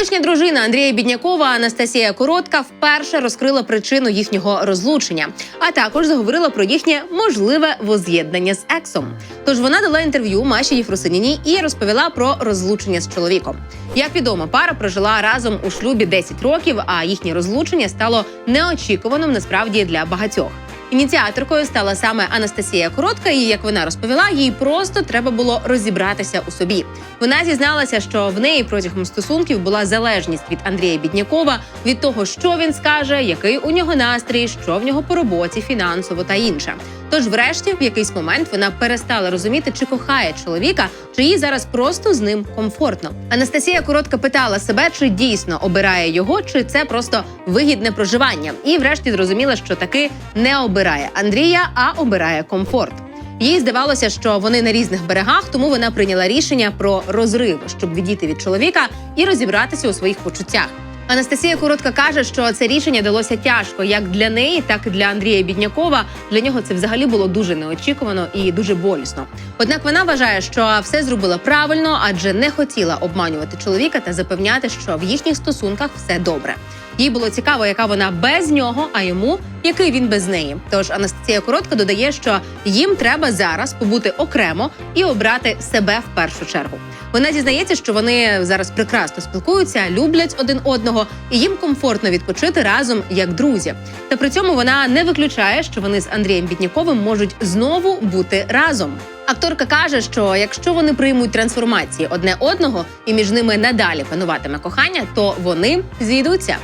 Колишня дружина Андрія Біднякова Анастасія Коротка вперше розкрила причину їхнього розлучення, а також заговорила про їхнє можливе воз'єднання з ексом. Тож вона дала інтерв'ю Маші Єфросиніній і розповіла про розлучення з чоловіком. Як відомо, пара прожила разом у шлюбі 10 років, а їхнє розлучення стало неочікуваним насправді для багатьох. Ініціаторкою стала саме Анастасія Коротка, і як вона розповіла, їй просто треба було розібратися у собі. Вона зізналася, що в неї протягом стосунків була залежність від Андрія Біднякова від того, що він скаже, який у нього настрій, що в нього по роботі, фінансово та інше. Тож, врешті, в якийсь момент вона перестала розуміти, чи кохає чоловіка, чи їй зараз просто з ним комфортно. Анастасія коротко питала себе, чи дійсно обирає його, чи це просто вигідне проживання. І, врешті, зрозуміла, що таки не обирає Андрія, а обирає комфорт. Їй здавалося, що вони на різних берегах, тому вона прийняла рішення про розрив, щоб відійти від чоловіка і розібратися у своїх почуттях. Анастасія коротко каже, що це рішення далося тяжко як для неї, так і для Андрія Біднякова. Для нього це взагалі було дуже неочікувано і дуже болісно. Однак вона вважає, що все зробила правильно, адже не хотіла обманювати чоловіка та запевняти, що в їхніх стосунках все добре. Їй було цікаво, яка вона без нього, а йому який він без неї. Тож Анастасія коротко додає, що їм треба зараз побути окремо і обрати себе в першу чергу. Вона дізнається, що вони зараз прекрасно спілкуються, люблять один одного, і їм комфортно відпочити разом як друзі. Та при цьому вона не виключає, що вони з Андрієм Бідняковим можуть знову бути разом. Акторка каже, що якщо вони приймуть трансформації одне одного і між ними надалі пануватиме кохання, то вони зійдуться.